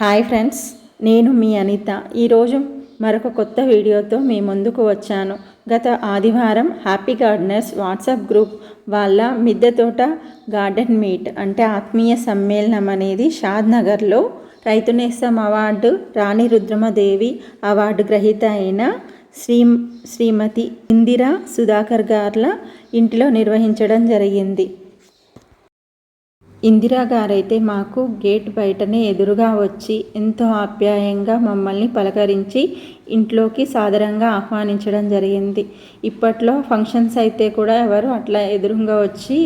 Hi friends నేను మీ అనిత. ఈరోజు మరొక కొత్త వీడియోతో మీ ముందుకు వచ్చాను. గత ఆదివారం హ్యాపీ గార్డెనర్స్ వాట్సాప్ గ్రూప్ వాళ్ళ మిద్దె తోట గార్డెన్ మీట్ అంటే ఆత్మీయ సమ్మేళనం అనేది షాద్ నగర్లో రైతు నేస్తం అవార్డు రాణి రుద్రమదేవి అవార్డు గ్రహీత అయిన శ్రీ శ్రీమతి ఇందిరా సుధాకర్ గార్ల ఇంటిలో నిర్వహించడం జరిగింది. ఇందిరా గారైతే మాకు గేట్ బయటనే ఎదురుగా వచ్చి ఎంతో ఆప్యాయంగా మమ్మల్ని పలకరించి ఇంట్లోకి సాదరంగా ఆహ్వానించడం జరిగింది. ఇప్పట్లో ఫంక్షన్స్ అయితే కూడా ఎవరు అట్లా ఎదురుగా వచ్చి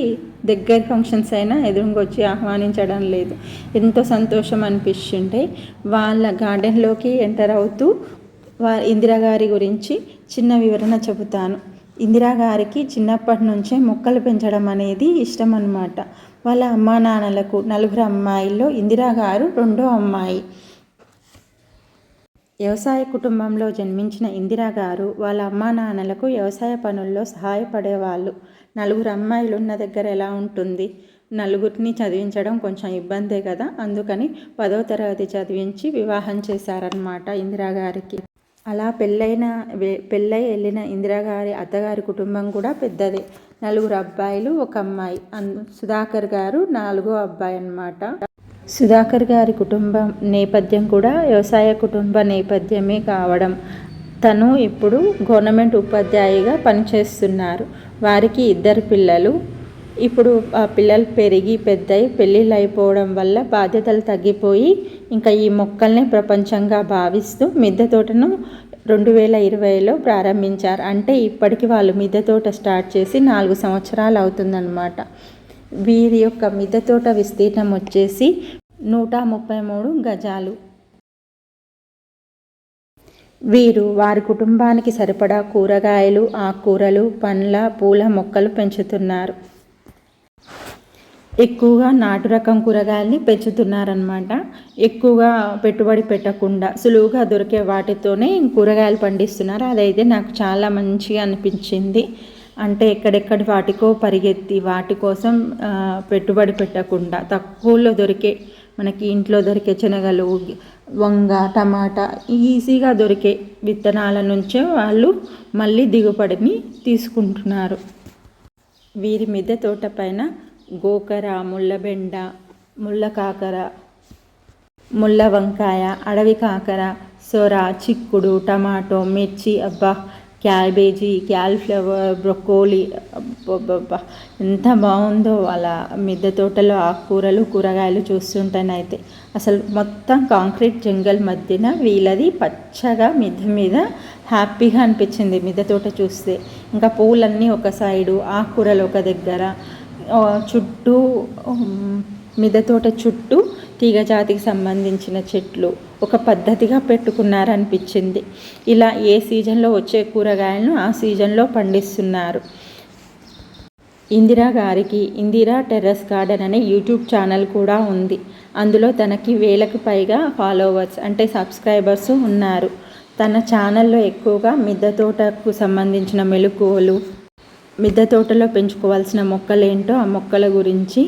దగ్గర ఫంక్షన్స్ అయినా ఎదురుగా వచ్చి ఆహ్వానించడం లేదు. ఎంతో సంతోషం అనిపిస్తుంటే వాళ్ళ గార్డెన్లోకి ఎంటర్ అవుతూ వా ఇందిరా గారి గురించి చిన్న వివరణ చెబుతాను. ఇందిరా గారికి చిన్నప్పటి నుంచే మొక్కలు పెంచడం అనేది ఇష్టం అన్నమాట వాళ్ళ అమ్మా నాన్నలకు నలుగురు అమ్మాయిల్లో ఇందిరా గారు రెండో అమ్మాయి. వ్యవసాయ కుటుంబంలో జన్మించిన ఇందిరా గారు వాళ్ళ అమ్మా నాన్నలకు వ్యవసాయ పనుల్లో సహాయపడేవాళ్ళు. నలుగురు అమ్మాయిలు ఉన్న దగ్గర ఎలా ఉంటుంది? నలుగురిని చదివించడం కొంచెం ఇబ్బందే కదా? అందుకని పదో తరగతి చదివించి వివాహం చేశారనమాట ఇందిరాగారికి అలా పెళ్ళైన పెళ్ళై వెళ్ళిన ఇందిరాగారి అత్తగారి కుటుంబం కూడా పెద్దదే. నలుగురు అబ్బాయిలు ఒక అమ్మాయి. సుధాకర్ గారు నాలుగో అబ్బాయి అన్నమాట. సుధాకర్ గారి కుటుంబం నేపథ్యం కూడా వ్యవసాయ కుటుంబ నేపథ్యమే కావడం. తను ఇప్పుడు గవర్నమెంట్ ఉపాధ్యాయుగా పనిచేస్తున్నారు. వారికి ఇద్దరు పిల్లలు ఇప్పుడు ఆ పిల్లలు పెరిగి పెద్దయి పెళ్ళిళ్ళు అయిపోవడం వల్ల బాధ్యతలు తగ్గిపోయి ఇంకా ఈ మొక్కల్ని ప్రపంచంగా భావిస్తూ మిద్దె తోటను రెండు వేల ఇరవైలో ప్రారంభించారు. అంటే ఇప్పటికి వాళ్ళు మిద్దె తోట స్టార్ట్ చేసి నాలుగు సంవత్సరాలు అవుతుందన్నమాట. వీరి యొక్క మిద్దె తోట విస్తీర్ణం వచ్చేసి నూట ముప్పై మూడు గజాలు. వీరు వారి కుటుంబానికి సరిపడా కూరగాయలు ఆకుకూరలు పండ్ల పూల మొక్కలు పెంచుతున్నారు. ఎక్కువగా నాటు రకం కూరగాయల్ని పెంచుతున్నారనమాట ఎక్కువగా పెట్టుబడి పెట్టకుండా సులువుగా దొరికే వాటితోనే కూరగాయలు పండిస్తున్నారు. అదైతే నాకు చాలా మంచిగా అనిపించింది. అంటే ఎక్కడెక్కడి వాటికో పరిగెత్తి వాటి కోసం పెట్టుబడి పెట్టకుండా తక్కువలో దొరికే మనకి ఇంట్లో దొరికే శనగలు వంగ టమాటా ఈజీగా దొరికే విత్తనాల నుంచే వాళ్ళు మళ్ళీ దిగుబడిని తీసుకుంటున్నారు. వీరి మిద్దె తోట పైన గోకర ముళ్ళబెండ ముళ్ళకాకర ముళ్ళ వంకాయ అడవి కాకర సొర చిక్కుడు టమాటో మిర్చి అబ్బా క్యాబేజీ క్యాలిఫ్లవర్ బ్రొకోలీ అబ్బబ్బబ్బా ఎంత బాగుందో వాళ్ళ మిద్దె తోటలో ఆకుకూరలు కూరగాయలు చూస్తుంటేనైతే. అసలు మొత్తం కాంక్రీట్ జంగల్ మధ్యన వీళ్ళది పచ్చగా మిద్దె మీద హ్యాపీగా అనిపించింది మిద్దె తోట చూస్తే. ఇంకా పూలన్నీ ఒక సైడు ఆకుకూరలు ఒక దగ్గర చుట్టూ మిద్దెతోట చుట్టూ తీగ జాతికి సంబంధించిన చెట్లు ఒక పద్ధతిగా పెట్టుకున్నారనిపించింది. ఇలా ఏ సీజన్లో వచ్చే కూరగాయలను ఆ సీజన్లో పండిస్తున్నారు. ఇందిరా గారికి ఇందిరా టెర్రస్ గార్డెన్ అనే యూట్యూబ్ ఛానల్ కూడా ఉంది. అందులో తనకి వేలకు పైగా ఫాలోవర్స్ అంటే సబ్స్క్రైబర్స్ ఉన్నారు. తన ఛానల్లో ఎక్కువగా మిద్దె తోటకు సంబంధించిన మెలకువలు మిద్దె తోటలో పెంచుకోవాల్సిన మొక్కలు ఏంటో ఆ మొక్కల గురించి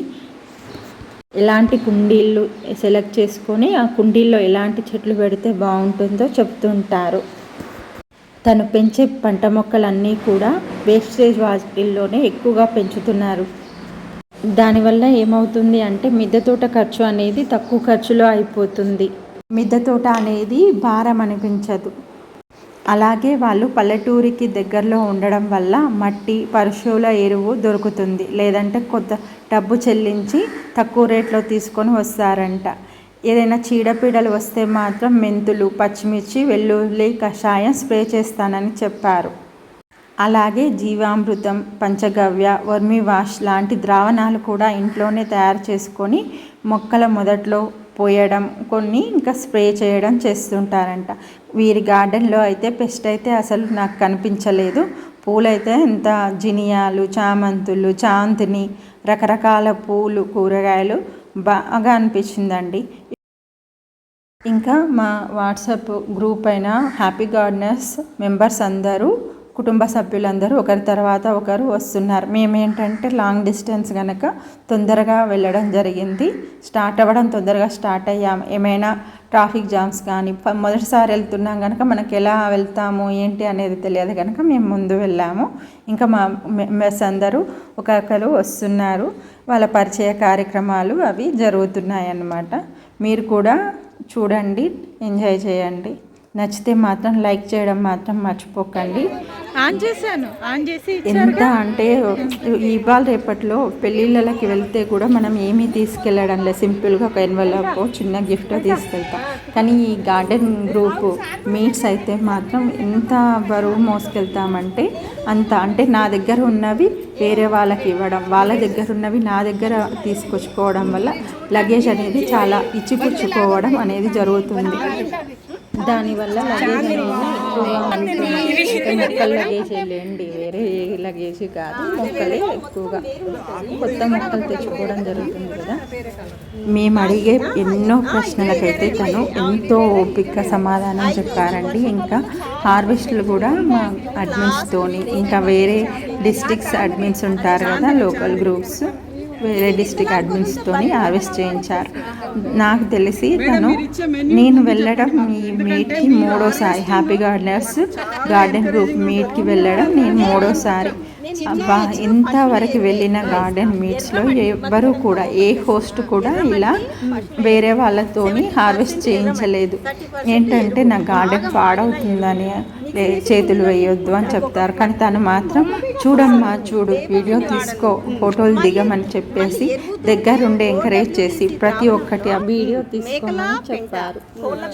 ఎలాంటి కుండీలు సెలెక్ట్ చేసుకొని ఆ కుండీల్లో ఎలాంటి చెట్లు పెడితే బాగుంటుందో చెప్తుంటారు. తను పెంచే పంట మొక్కలన్నీ కూడా వేస్టేజ్ వాటిల్లోనే ఎక్కువగా పెంచుతున్నారు. దానివల్ల ఏమవుతుంది అంటే మిద్దె తోట ఖర్చు అనేది తక్కువ ఖర్చులో అయిపోతుంది. మిద్దె తోట అనేది భారం అనిపించదు. అలాగే వాళ్ళు పల్లెటూరికి దగ్గరలో ఉండడం వల్ల మట్టి పశువుల ఎరువు దొరుకుతుంది. లేదంటే కొత్త డబ్బు చెల్లించి తక్కువ రేట్లో తీసుకొని వస్తారంట. ఏదైనా చీడపీడలు వస్తే మాత్రం మెంతులు పచ్చిమిర్చి వెల్లుల్లి కషాయం స్ప్రే చేస్తానని చెప్పారు. అలాగే జీవామృతం పంచగవ్య వర్మి వాష్ లాంటి ద్రావణాలు కూడా ఇంట్లోనే తయారు చేసుకొని మొక్కల మొదట్లో పోయడం కొన్ని ఇంకా స్ప్రే చేయడం చేస్తుంటారంట. వీరి గార్డెన్లో అయితే పెస్ట్ అయితే అసలు నాకు కనిపించలేదు. పూలైతే ఎంత జినియాలు చామంతులు చాంతిని రకరకాల పూలు కూరగాయలు బాగా అనిపించిందండి. ఇంకా మా వాట్సాప్ గ్రూప్ అయిన హ్యాపీ గార్డెనర్స్ మెంబర్స్ అందరూ కుటుంబ సభ్యులందరూ ఒకరి తర్వాత ఒకరు వస్తున్నారు. మేమేంటంటే లాంగ్ డిస్టెన్స్ కనుక తొందరగా వెళ్ళడం జరిగింది. స్టార్ట్ అవ్వడం తొందరగా స్టార్ట్ అయ్యాము. ఏమైనా ట్రాఫిక్ జామ్స్ కానీ మొదటిసారి వెళ్తున్నాం కనుక మనకి ఎలా వెళ్తాము ఏంటి అనేది తెలియదు కనుక మేము ముందు వెళ్ళాము. ఇంకా మా మెస్ అందరూ ఒకరు వస్తున్నారు. వాళ్ళ పరిచయ కార్యక్రమాలు అవి జరుగుతున్నాయి అన్నమాట మీరు కూడా చూడండి ఎంజాయ్ చేయండి. నచ్చితే మాత్రం లైక్ చేయడం మాత్రం మర్చిపోకండి. ఆన్ చేశాను ఆన్ చేసి ఎంత అంటే ఇవాళ రేపట్లో పెళ్ళిళ్ళకి వెళ్తే కూడా మనం ఏమీ తీసుకెళ్ళడం లేదు సింపుల్గా ఒక ఎన్వలప్ చిన్న గిఫ్ట్ తీసుకెళ్తాం. కానీ ఈ గార్డెన్ గ్రూప్ మీట్స్ అయితే మాత్రం ఎంత బరువు మోసుకెళ్తామంటే అంత. అంటే నా దగ్గర ఉన్నవి వేరే వాళ్ళకి ఇవ్వడం వాళ్ళ దగ్గర ఉన్నవి నా దగ్గర తీసుకొచ్చుకోవడం వల్ల లగేజ్ అనేది చాలా ఇచ్చిపుచ్చుకోవడం అనేది జరుగుతుంది. దానివల్ల లగేజ్ ఎక్కువగా మొక్కల లగేజ్ లేండి వేరే ఏ లగేజ్ కాదు మొక్కలే ఎక్కువగా. కొత్త మొక్కలు తెచ్చుకోవడం జరుగుతుంది కదా. మేము అడిగే ఎన్నో ప్రశ్నలకైతే తను ఎంతో ఓపిక సమాధానం చెప్పారండి. ఇంకా హార్వెస్ట్లు కూడా మా అడ్మిన్స్తోని ఇంకా వేరే డిస్ట్రిక్ట్స్ అడ్మిన్స్ ఉంటారు కదా లోకల్ గ్రూప్స్ వేరే డిస్ట్రిక్ట్ అడ్మిన్స్తోని హార్వెస్ట్ చేయించారు. నాకు తెలిసి తను నేను వెళ్ళడం ఈ మీట్కి మూడోసారి హ్యాపీ గార్డెనర్స్ గార్డెన్ గ్రూప్ మీట్కి వెళ్ళడం నేను మూడోసారి. అబ్బా ఇంతవరకు వెళ్ళిన గార్డెన్ మీట్స్లో ఎవ్వరూ కూడా ఏ హోస్ట్ కూడా ఇలా వేరే వాళ్ళతోని హార్వెస్ట్ చేయించలేదు. ఏంటంటే నా గార్డెన్ పాడవుతుందని చేతులు వేయొద్దు అని చెప్తారు. కానీ తను మాత్రం చూడమ్మా చూడు వీడియో తీసుకో ఫోటోలు దిగమని చెప్పేసి దగ్గరుండి ఎంకరేజ్ చేసి ప్రతి ఒక్కటి ఆ వీడియో తీసుకోమని చెప్పారు.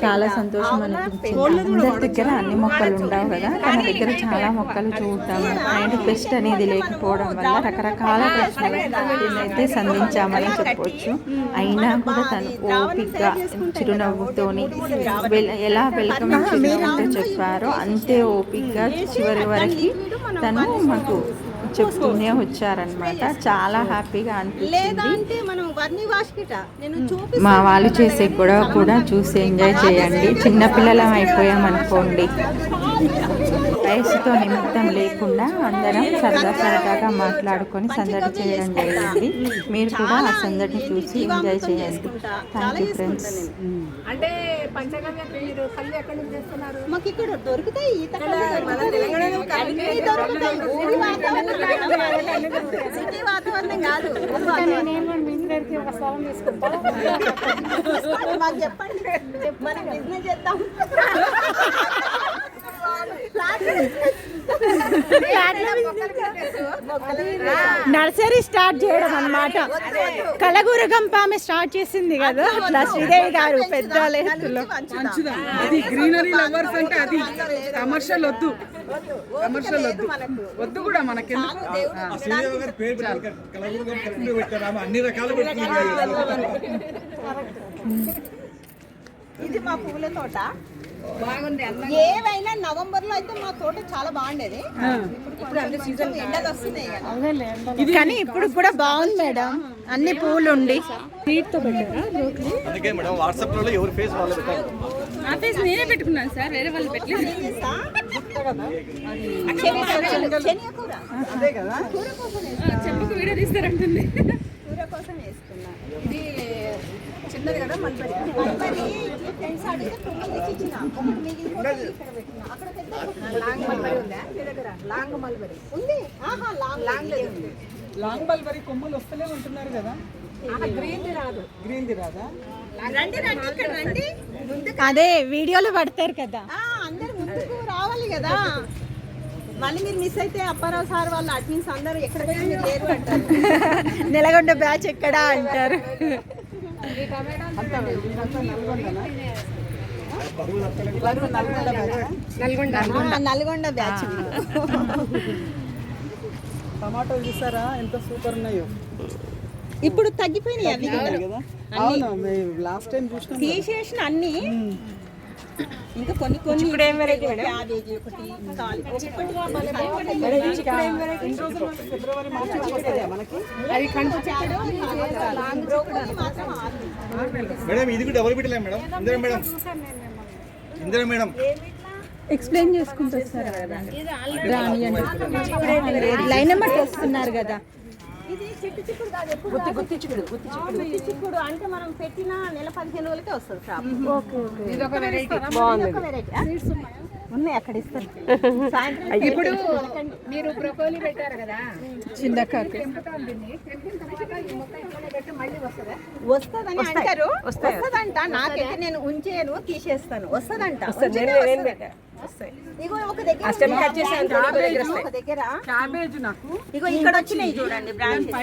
చాలా సంతోషం అనిపించింది. అందరి దగ్గర అన్ని మొక్కలు ఉండవు కదా. తన దగ్గర చాలా మొక్కలు చూడటం అండ్ పెస్ట్ అనేది లేకపోవడం వల్ల రకరకాల ప్రశ్నలు అయితే సంధించామని చెప్పొచ్చు. అయినా కూడా తను ఓపిక చిరునవ్వుతోని ఎలా వెల్కమ్ చిరునవ్వుతో చెప్పారో అంత ఓపికగా చివరి వరకు తను మాకు చెప్తూనే వచ్చారనమాట చాలా హ్యాపీగా అనిపించింది. మా వాళ్ళు చేసే గొడవ కూడా చూసి ఎంజాయ్ చేయండి. చిన్నపిల్లలం అయిపోయాం అనుకోండి. వయసుతో నిమిత్తం లేకుండా అందరం సరదా సరదాగా మాట్లాడుకొని సందడి చేయడం జరిగింది. మీరు కూడా ఆ సందడిని చూసి ఎంజాయ్ చేయండి. థ్యాంక్ యూ ఫ్రెండ్స్ అంటే మాకు ఇక్కడ దొరుకుతాయి వాతావరణం కాదు. మాకు చెప్పండి. మనం బిజినెస్ చేద్దాం. నర్సరీ స్టార్ట్ చేయడం అన్నమాట. కలగూరగంప ఆమె స్టార్ట్ చేసింది కదా. అట్లా శ్రీదేవి గారు పెద్ద అది గ్రీనరీ లవర్స్ అంటే అది. కమర్షియల్ వద్దు. కమర్షియల్ వద్దు. వద్దు కూడా అన్ని రకాలు పెట్టుకుంది ఇది మా పూల తోట. ఏవైనా నవంబర్లో అయితే మా తోట చాలా బాగుండేది. ఇప్పుడు అన్ని సీజన్ ఎండలు వస్తున్నాయి కదా. కానీ ఇప్పుడు కూడా బాగుంది మేడం. అన్ని పూలు ఉండి. అందుకే మేడం వాట్సాప్లో ఎవరి ఫేస్ వాళ్ళు పెట్టారు. శనగకూర. అదే కదా కూర కోసం వేసుకున్నా ఇది చిన్నది కదా మల్బరీ మల్బరీ ఫ్రెండ్స్ అడిగితే తొమ్మిది ఇచ్చిన. ఒకటి మిగిలిపోతే ఇక్కడ పెట్టిన. అక్కడ పెద్ద లాంగ్ మల్బరీ ఉందా. మీ దగ్గర? లాంగ్ మల్బరీ ఉంది? ఆహా లాంగ్ లాంగ్ ఉంది. లాంగ్ బల్బరీ కొమ్మలు వస్తూనే ఉంటున్నారు కదా? గ్రీన్ రాదు. గ్రీన్ ది రాదా? రండి రండి ఇక్కడ రండి. ముందుకు అదే వీడియోలో పడతారు కదా. ఆ, అందరు ముందుకు రావాలి కదా. మళ్ళీ మీరు మిస్ అయితే అప్పారావు సార్ వాళ్ళు అడ్మిన్స్ అందరూ ఎక్కడ నెలగొండ బ్యాచ్ ఎక్కడా అంటారు. నల్గొండ. నల్గొండ ఆ, నల్గొండ బ్యాచ్. టమాటోలు చూసారా ఎంత సూపర్ ఉన్నాయో. ఇప్పుడు తగ్గిపోయినాయి అవి లాస్ట్ టైం చూసినాం తీసేసిన అన్ని. ఇంకా కొన్ని కొన్ని క్యాబేజీ ఒకటి తాలి- ఎన్ని రోజులు ఫిబ్రవరి మార్చి వస్తుందా మనకి? అది లాంగ్ మాత్రం. మేడం ఇది కూడా ఎవరు పెట్టలే madam. Indira madam. Indira madam. Explain చేసుకుంటూ వస్తారు. కదా లైన్ నెంబర్ వస్తున్నారు కదా. ఇది చిట్టు చిక్కుడు కాదు ఎప్పుడు గుత్తి గుత్తి చిక్కుడు గుత్తి చిక్కుడు. అంటే మనం పెట్టిన నెల పదిహేను రోజులకే వస్తుంది క్రాప్ ఓకే ఓకే. ఇది ఒక వెరైటీ వెరైటీ ఉన్నాయి. అక్కడ ఇస్తారు. సాయంత్రం ఇప్పుడు మీరు బ్రొకోలీ పెట్టారు కదా? వస్తదని అంటారు. వస్తదంట. నాకైతే నేను ఉంచేను తీసేస్తాను. వస్తదంట. ఇగో ఒక దగ్గర ఒక దగ్గర క్యాబేజ్ నాకు. ఇగో ఇక్కడ వచ్చినాయి చూడండి బ్రాంచెస్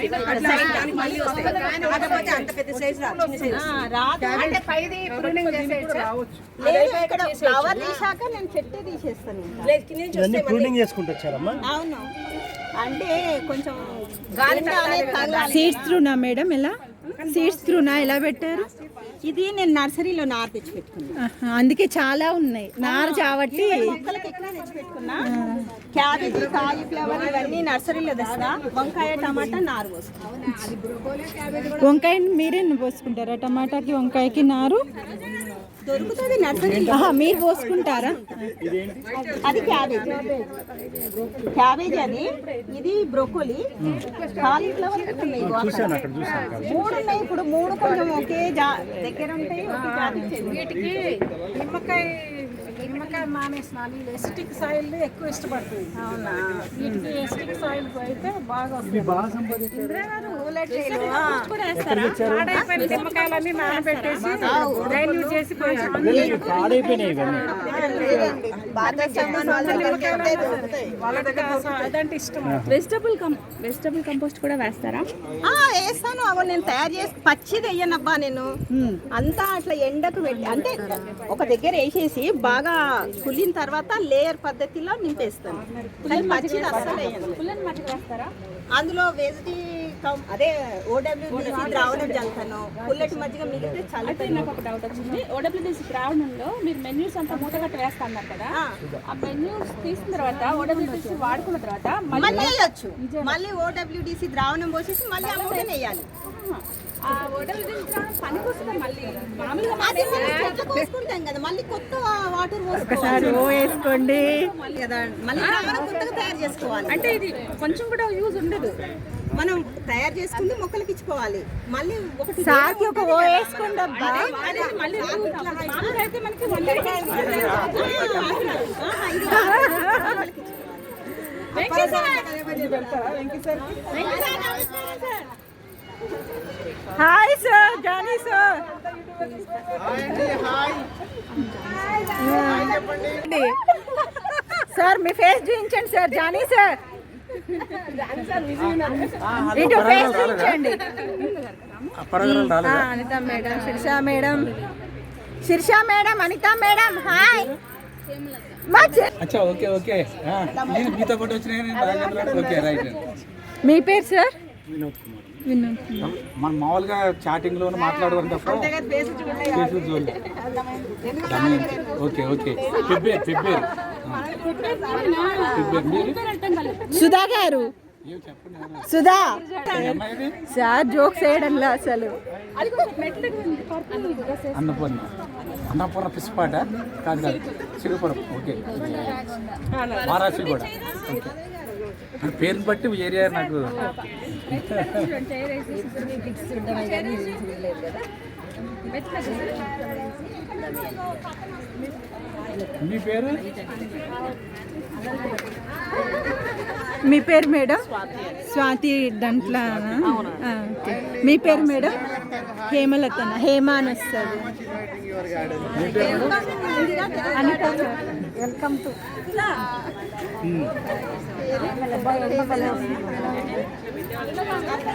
రాదు. అంటే పైది ప్రూనింగ్ చేసేయచ్చా. రావచ్చు లేదు ఇక్కడ ఫ్లవర్ తీసాక నేను చెట్టే తీసేస్తాను ఇంకా. ఇవన్నీ ప్రూనింగ్ చేసుకుంటూ వచ్చారమ్మా? అవును. అంటే కొంచెం గాలి అనేది తగలాలి. సీడ్స్ త్రూనా మేడం ఎలా? సీడ్స్ త్రూనా ఎలా పెట్టారు? ఇది నేను నర్సరీలో నార్ తెచ్చి పెట్టుకున్నాను ఆహా, అందుకే చాలా ఉన్నాయి. నారు చావట్టి పెట్టుకున్నా? క్యాబేజీ కాలీఫ్లవర్ ఇవన్నీ నర్సరీలో తెస్తా. వంకాయ టమాటా నారు పోసుకుంటా వంకాయ మీరే పోసుకుంటారా? టమాటాకి వంకాయకి నారు? దొరుకుతుంది నర్సరీ. ఆహా, మీరు పోసుకుంటారా? అది క్యాబేజ్. క్యాబేజ్ అది. ఇది బ్రొకోలీ. కాలీఫ్లవర్. మూడు ఉన్నాయి ఇప్పుడు. మూడు కొంచెం ఒకే జా దగ్గర ఉంటాయి. వీటికి నిమ్మకాయ నిమ్మకాయ మానేసినాలు ఎసిటిక్ సాయిల్ ఎక్కువ ఇష్టపడుతుంది. అవునా? వీటికి ఎసిటిక్ సాయిల్ అయితే బాగా వస్తుంది. పాడైపోయిన నిమ్మకాయలన్నీ నానబెట్టేసి చేసి పాడైపోయినాయి వెజిటబుల్ వెజిటబుల్ కంపోస్ట్ కూడా వేస్తారా? ఆ, వేస్తాను. అవి నేను తయారు చేసి పచ్చిది వేయనబ్బా నేను. అంతా అట్లా ఎండకు పెట్టి అంటే ఒక దగ్గర వేసేసి బాగా కుళ్ళిన తర్వాత లేయర్ పద్ధతిలో నింపేస్తాను. పచ్చిది అస్సలు వేయను. పుల్లని మట్టి వేస్తారా? అందులో వెజిటీ కం- అదే ఓడబ్ల్యూడిసి ద్రావణం జల్తాను పుల్లటి మజ్జిగ మిగిలితే అయితే చల్లుతాను నాకు ఒక డౌట్ వచ్చింది. ఓడబ్ల్యూడిసి ద్రావణంలో మీరు మెన్యూస్ అంతా మూటగట్ట వేస్తా అన్నారు కదా? ఆ. మెన్యూస్ తీసిన తర్వాత ఓడబ్ల్యూడిసి వాడుకున్న తర్వాత మళ్ళీ మళ్ళీ వేయొచ్చు. మళ్ళీ ఓడబ్ల్యూడిసి ద్రావణం పోసేసి మళ్ళీ ఆ మూటనే వేయాలి. ఆ ఓడబ్ల్యూడిసి ద్రావణం పనికొస్తుంది మళ్ళీ. మామూలుగా అది మనం చెట్లు కోసుకుంటాం కదా మళ్ళీ కొత్త వాటర్ ఒకసారి ఓ వేసుకోండి. కదా మళ్ళీ కొత్తగా తయారు చేసుకోవాలి. అంటే ఇది కొంచెం కూడా యూజ్ ఉండదు. మనం తయారు చేసుకుంది మొక్కలకి ఇచ్చుకోవాలి. మళ్ళీ ఒకటి సాకి ఒక ఓ వేసుకోండి అబ్బా. మళ్ళీ మామూలుగా అయితే మనకి మళ్ళీ hi sir Jani sir sir మీ ఫేస్ చూపించండి సార్ జానీ సార్ ఇటు ఫేస్ చూపించండి. ఆ, Anitha madam Shirsha madam Shirsha madam Anitha madam hi అచ్చా ఓకే ఓకే. ఆ, నేను మీతో పాటు వచ్చిన రాజేంద్ర ఓకే రైట్ మీ పేరు సార్ మనం మామూలుగా చాటింగ్లో చూడలేదు. Okay okay. సుధా గారు. సుధా. సార్ జోక్స్ వేయడంలో అసలు. అన్నపూర్ణ. అన్నపూర్ణ పిసిపాట? కాదు కాదు. సిరుగుపురం ఓకే. మహారాష్ట్ర కూడా. ఓకే. పేరుని బట్టి ఏరియా నాకు మీ పేరు? మీ పేరు మేడం? స్వాతి దంట్ల మీ పేరు మేడం? హేమలతన హేమ అని వస్తుంది. Welcome to.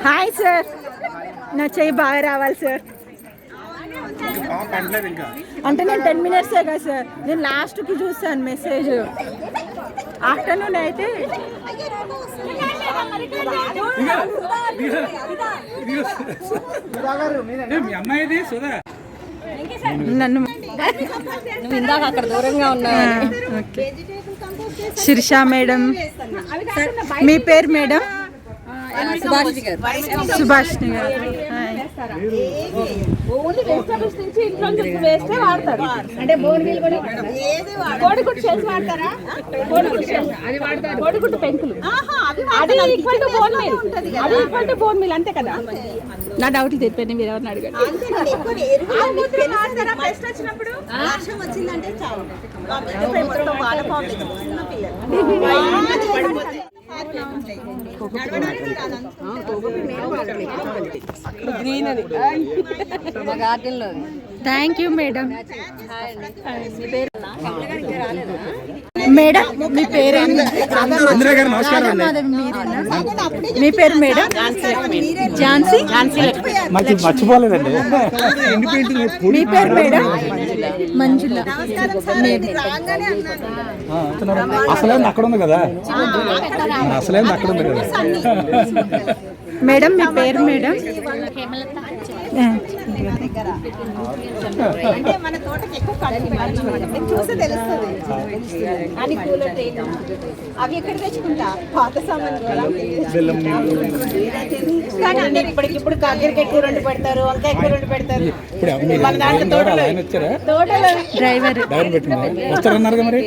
Hi sir. నా చెయ్యి బాగా రావాలి సార్. అంటే నేను టెన్ మినిట్సే కదా సార్. నేను లాస్ట్కి చూసాను మెసేజ్. ఆఫ్టర్నూన్ అయితే నన్ను ఇందాక అక్కడ దూరంగా ఓకే. శిర్ష మేడం. మీ పేరు మేడం? సుభాష్ గారు. సుభాష్ని గారు. హాయ్ ఓన్లీ వెజిటబుల్స్ నుంచి ఇంట్లో నుంచి వేస్తే వాడతారు. అంటే బోర్గిల్ కూడా కోడిగుడ్డు షెల్స్ వాడతారా? కోడిగుడ్డు షెల్స్. కోడిగుడ్డు పెంకులు. ఆహా, అవి అది వాడతాం. ఈక్వల్ టు బోన్ మిల్ ఉంటది అది ఈక్వల్ టు బోన్ మిల్ అంతే కదా? నా డౌట్లు చెప్పండి మీరు ఎవరిని అడగండి? వచ్చిందంటే చాలు. ఎక్కువ. చిన్న పిల్లలు. నడవడానికి రాదంతా. థ్యాంక్ యూ మేడం మేడం మీ పేరేంటి మీ పేరు మేడం ఝాన్సీ మంచి మర్చిపోలేదండి మీ పేరు మేడం మంజుల. నమస్కారం సార్ ఇది రాగానే అన్నాను. అసలేంది అక్కడ ఉంది కదా? అసలేంది అక్కడ ఉంది కదా? మేడం మీ పేరు మేడం? అంటే మన తోటకి ఎక్కువ ఖర్చు పెట్టాలన్నమాట. మీరు చూస్తే తెలుస్తుంది. అని అవి ఎక్కడ తెచ్చుకుంటా? పాత సామాన్ కూడా. కానీ అందరు ఇప్పటికిప్పుడు కాకరకాయ కూర వండి పెడతారు వంకాయ కూర వండి పెడతారు. తోటలో డ్రైవర్. వస్తారన్నారు మరి?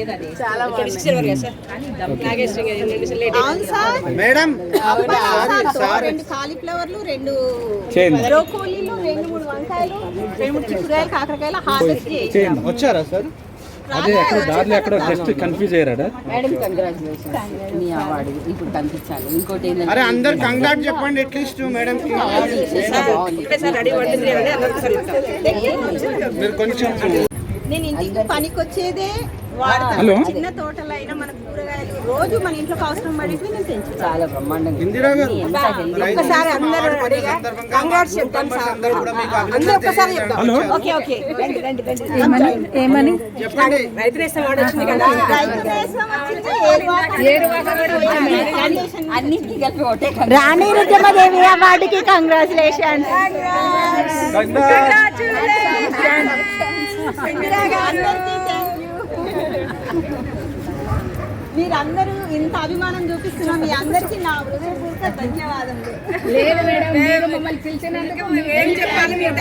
మేడం సార్, రెండు కాలీఫ్లవర్లు రెండు చేయండి. బ్రోకోలీలు రెండు మూడు వంకాయలు రెండు మూడు చిక్కుడుకాయలు కాకరకాయలు హార్వెస్ట్ చేసి చేయండి. వచ్చారా సార్? అదే ఎక్కడ దారిలో ఎక్కడ జస్ట్ కన్ఫ్యూజ్ అయ్యారా మేడం కంగ్రాచులేషన్ మీ అవార్డు ఇప్పుడు కనిపించాలి ఇంకోటి ఏంటంటే అరే అందరు కంగారు చెప్పండి అట్లీస్ట్ మేడం కి మీరు కొంచెం నేను ఇంటికి పనికి వచ్చేదే వాడతాను హలో. చిన్న తోటలో రోజు మన ఇంట్లోకి అవసరం పడేవి నేను పెంచుతాను చాలా బ్రహ్మాండంగా. ఇందిరా గారు ఒక్కసారి అందరూ కంగారు చెప్తాను సార్. అందరూ కూడా మీకు అభినందనలు హలో ఓకే ఓకే. రండి రండి రండి ఏమని? ఏమని? చెప్పండి. రైతు దేశం వచ్చింది, ఏరువాక కూడా వచ్చింది. అన్నింటికి కలిపి ఒకటే రాణి రుద్రమదేవి అవార్డుకి కంగ్రాచులేషన్ మీరందరూ ఇంత అభిమానం చూపిస్తున్నా మీ అందరికీ నా హృదయపూర్వక ధన్యవాదములు లేదు మేడం మీరు మమ్మల్ని పిలిచినందుకు ఏం చెప్పాలి మీరు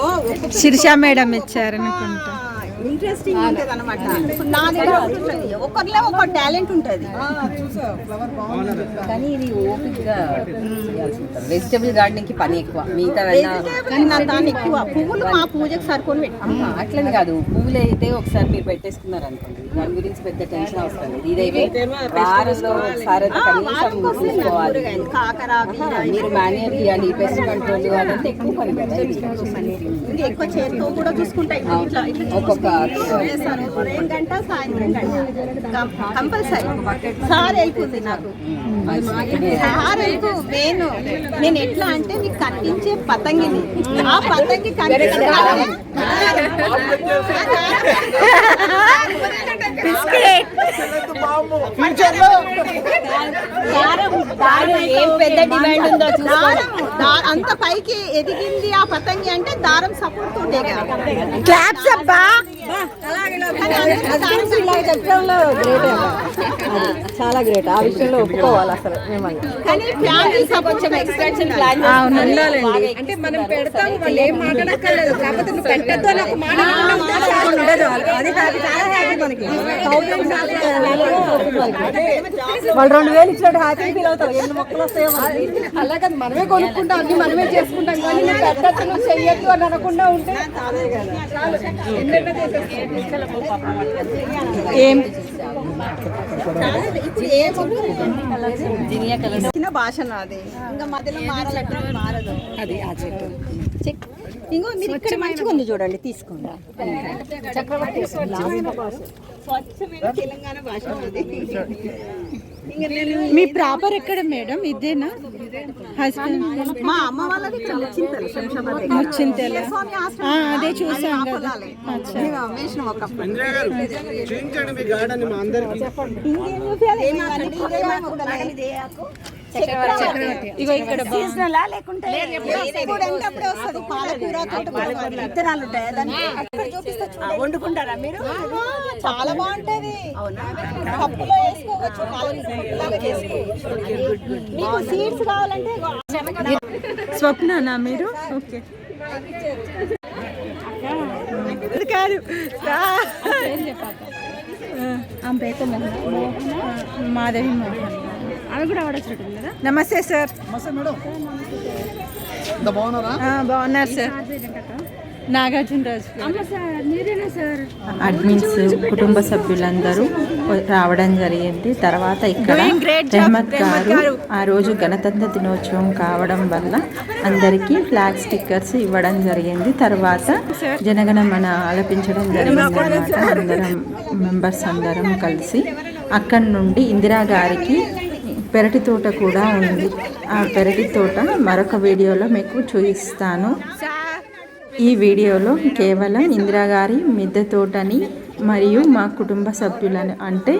ఒక్కొక్క శిరీష మేడం ఇచ్చారనుకుంటా ఇంట్రెస్టింగ్ ఉంటుంది అనమాట నా దగ్గర ఉంటుంది. ఒక్కరిలో ఒక టాలెంట్ ఉంటుంది. కానీ ఇది ఓపిక్గా వెజిటబుల్ గార్డెనింగ్కి పని ఎక్కువ. మిగతా దాన్ని ఎక్కువ. పువ్వులు మా పూజకు సరికొని పెట్టుకుంటాం అట్లని కాదు. పువ్వులు అయితే ఒకసారి మీరు పెట్టేసుకున్నారు అనుకోండి దాని గురించి పెద్ద టెన్షన్ అవసరం లేదు. ఇదైతే వారంలో ఒకసారి కనీసం చూసుకోవాలి మీరు మాన్యువల్ ఇవ్వాలి పెస్ట్ కంట్రోల్ అదంతా ఎక్కువ పని. ఇంకా ఎక్కువ చేతితో కూడా చూసుకుంటాయి ఇట్లా ఇట్లా ఒక్కొక్క ఉదయం గంట సాయంత్రం గంట కంపల్సరీ సార్ అయిపోతుంది నాకు. సార్ అయిపో నేను. ఎట్లా అంటే మీకు కనిపించే పతంగిని. ఆ పతంగి కనిపించే ఏం పెద్ద డిమాండ్ ఉందో దారం దా- అంత పైకి ఎదిగింది ఆ పతంగి అంటే దారం సపోర్ట్ తోటే కదా. క్లాప్స్ అబ్బా. చాలా గ్రేట్ ఆ విషయంలో ఒప్పుకోవాలి అసలు మిమ్మల్ని. కానీ ఫ్యామిలీ కొంచెం ఎక్స్టెన్షన్ ప్లాన్ అంటే మనం పెడతాం వాళ్ళు ఏం మాట్లాడక్కర్లేదు. కాకపోతే పెట్టద్దు అని ఒక మాట వాళ్ళు రెండు వేలు ఇచ్చినట్టు హ్యాపీ ఫీల్ అవుతారు. ఎన్ని మొక్కలు వస్తాయో అలా కాదు మనమే కొనుక్కుంటాం అన్ని మనమే చేసుకుంటాం కానీ పెట్టద్దు నువ్వు చెయ్యొద్దు అని అనకుండా ఉంటే ఏం? భాష నాది. ఇంకా మధ్యలో మారాలంటే మారదు అది ఆ చెట్టు. చెక్. ఇంకో మీరు ఇక్కడ మంచిగా ఉంది చూడండి తీసుకోండి. చక్రవర్తి స్వచ్ఛమైన తెలంగాణ భాష మీ ప్రాపర్ ఎక్కడ మేడం? ఇదేనా? హస్బెండ్ మా అమ్మ వాళ్ళది అదే చూసాం కదా. ఇంకేం? ఇగో ఇక్కడ సీజనలా లేకుంటే వస్తుంది? పాలకూర తోటకూర విత్తనాలు ఉంటాయి దానికి? అక్కడ చూపిస్తా చూడండి. వండుకుంటారా మీరు? చాలా బాగుంటది. పప్పులో వేసుకోవచ్చు పాలకూరలాగా చేసుకోవచ్చు. మీకు సీడ్స్ కావాలంటే ఇగో స్వప్ననా మీరు? ఓకే. అది కాదు మాధవి మోహన్. అవి కూడా కదా? నమస్తే సార్. నమస్తే మేడం. ఇంత బాగున్నారా? సార్. నాగార్జున రాజు అమ్మ సార్ మీరేనా సార్? అడ్మిన్స్ కుటుంబ సభ్యులందరూ రావడం జరిగింది. తర్వాత ఇక్కడ రెహమత్ గారు. ఆ రోజు గణతంత్ర దినోత్సవం కావడం వల్ల అందరికీ ఫ్లాగ్ స్టిక్కర్స్ ఇవ్వడం జరిగింది. తర్వాత జనగణమన ఆలపించడం జరిగింది అందరం మెంబర్స్ అందరం కలిసి అక్కడి నుండి ఇందిరా గారికి పెరటి తోట కూడా ఉంది. ఆ పెరటి తోట మరొక వీడియోలో మీకు చూపిస్తాను. ఈ వీడియోలో కేవలం ఇందిరాగారి మిద్దె తోటని మరియు మా కుటుంబ సభ్యులని అంటే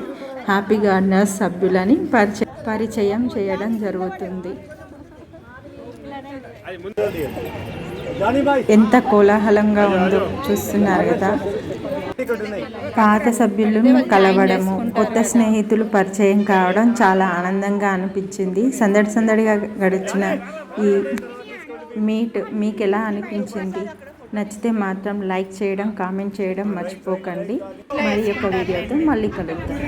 హ్యాపీ గార్డెనర్స్ సభ్యులని పరిచ పరిచయం చేయడం జరుగుతుంది. ఎంత కోలాహలంగా ఉందో చూస్తున్నారు కదా. పాత సభ్యులను కలవడము కొత్త స్నేహితులు పరిచయం కావడం చాలా ఆనందంగా అనిపించింది. సందడి సందడిగా గడిచిన ఈ మీట్ మీకు ఎలా అనిపించింది? నచ్చితే మాత్రం లైక్ చేయడం కామెంట్ చేయడం మర్చిపోకండి. మరి యొక్క వీడియోతో మళ్ళీ కలుగుతాం